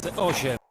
2008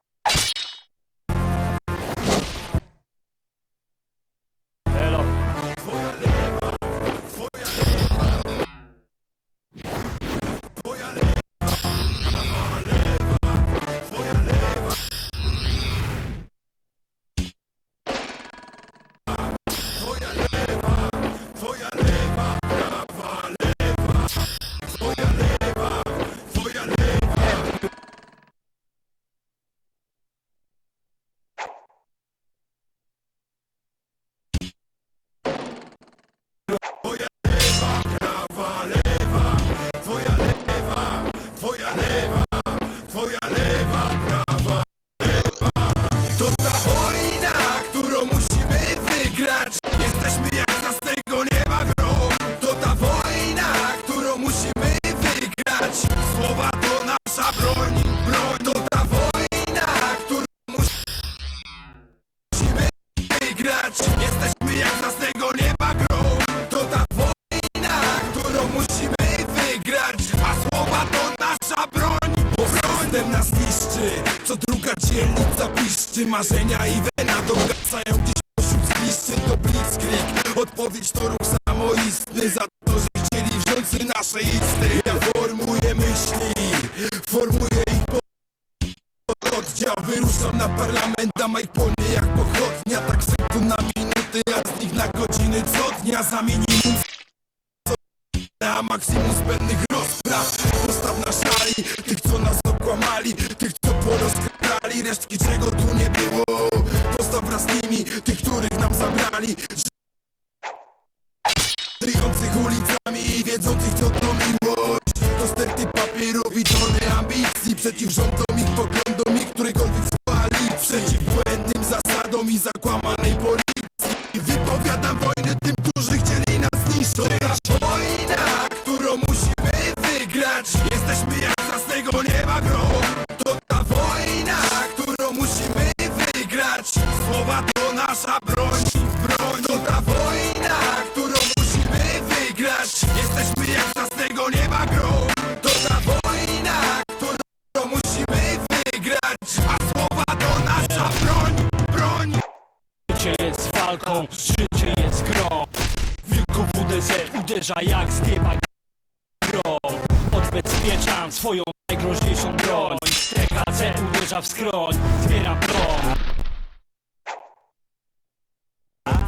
piszczy Marzenia i wena dogasają dziś pośród zgliszczy To blitzkrieg. Odpowiedź to ruch samoistny Za to, że chcieli wziąć nasze isty Ja formuję myśli Formuję ich po oddział Wyruszam na parlament, a Mike polnie jak pochodnia. Tak sekund na minuty, a z nich na godziny co dnia. Za minimum a maksimum zbędnych rozpraw. Postaw na szali tych co nas okłamali Tych porozkrali resztki czego tu nie było. Postaw wraz z nimi tych których nam zabrali Jesteśmy jak z tego nieba grom To ta wojna, którą musimy wygrać. A słowa to nasza broń, broń. Życie jest walką, życie jest grą. Wilku WDZ uderza jak z nieba grom Odbezpieczam swoją najgroźniejszą broń. TKC uderza w skroń, zbieram broń.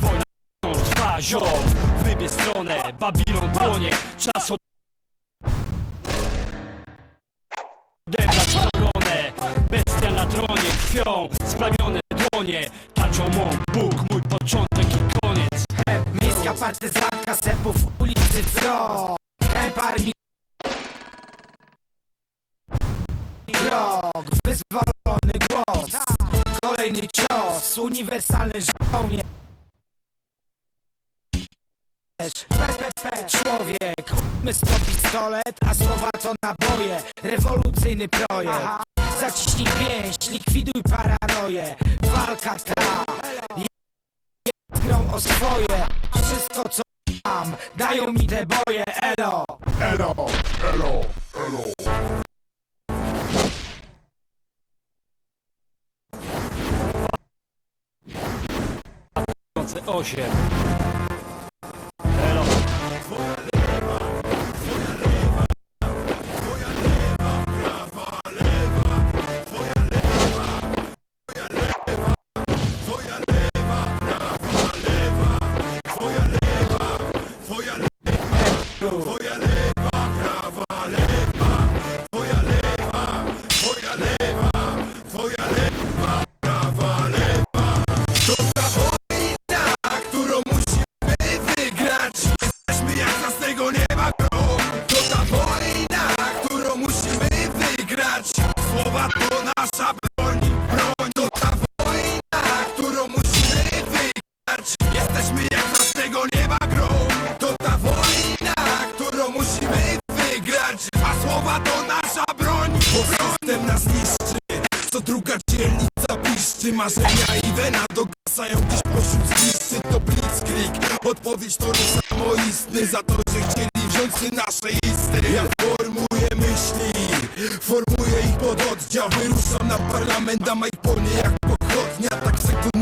Wojna wciąż trwa, ziom Wybie stronę, Babilon płonie Czas od... Odebrać koronę Bestia na tronie krwią Splamione dłonie Taczą mą Bóg, mój początek i koniec. Miejska partyzantka sepów ulicy wzrok. Kręp armii Krok, wyzwolony głos. Kolejny cios, uniwersalny żołnierz PPP, człowiek, my to pistolet, a słowa to naboje. Rewolucyjny projekt. Zaciśnij pięść, likwiduj paranoję. Walka ta jest grą o swoje. Wszystko co mam, dają mi te boje. Elo. Elo, elo, elo. 2008 Jesteśmy jak tego nieba grom. To ta wojna, którą musimy wygrać. A słowa to nasza broń. Bo wrostem nas niszczy. Co druga dzielnica piszczy. Marzenia i wena dogasają dziś pośród zniszczy. To blitzkrieg. Odpowiedź to ruch samoistny Za to, że chcieli wziąć nasze isty. Ja formuję myśli. Formuję ich pod oddział. Wyruszam na parlament, a Mike jak pochodnia. Tak sekund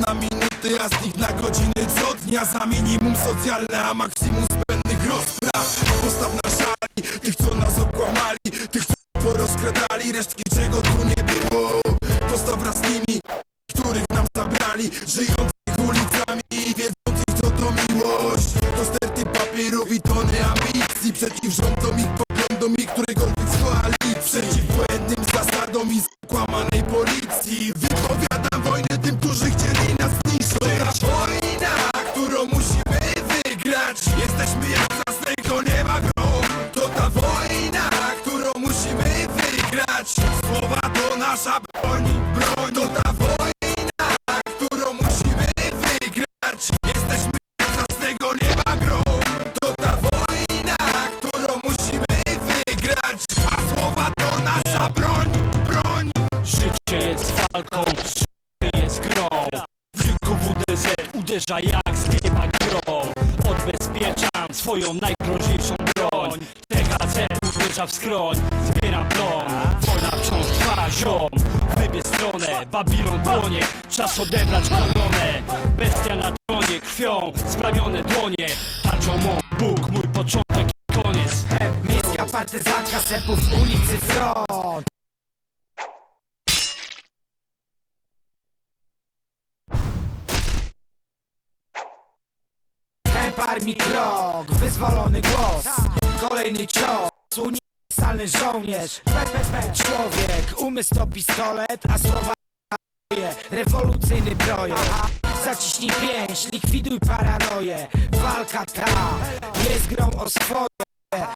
z nich na godziny co dnia Za minimum socjalne, a maksimum zbędnych rozpraw Postaw na szali, tych co nas okłamali Tych co porozkradali, resztki czego tu nie było. Postaw wraz z nimi, których nam zabrali. Żyjących Swoją najgroźniejszą broń. THC uderza w skroń, zbieram plon. Wojna wciąż trwa, ziom. Wybie stronę, Babilon dłonie Czas odebrać koronę. Bestia na tronie, krwią sprawione dłonie. Tarczą mą Bóg, mój początek i koniec. Miejska partyzantka sepów ulicy Front Temp armii krok, wyzwolony głos Kolejny cios, uniwersalny żołnierz PPP człowiek, umysł to pistolet, a słowa Rewolucyjny projekt Zaciśnij pięść, likwiduj paranoję. Walka ta jest grą o swoje.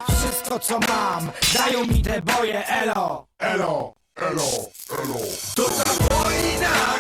Wszystko co mam, dają mi te boje, elo. Elo, elo, elo. To ta wojna,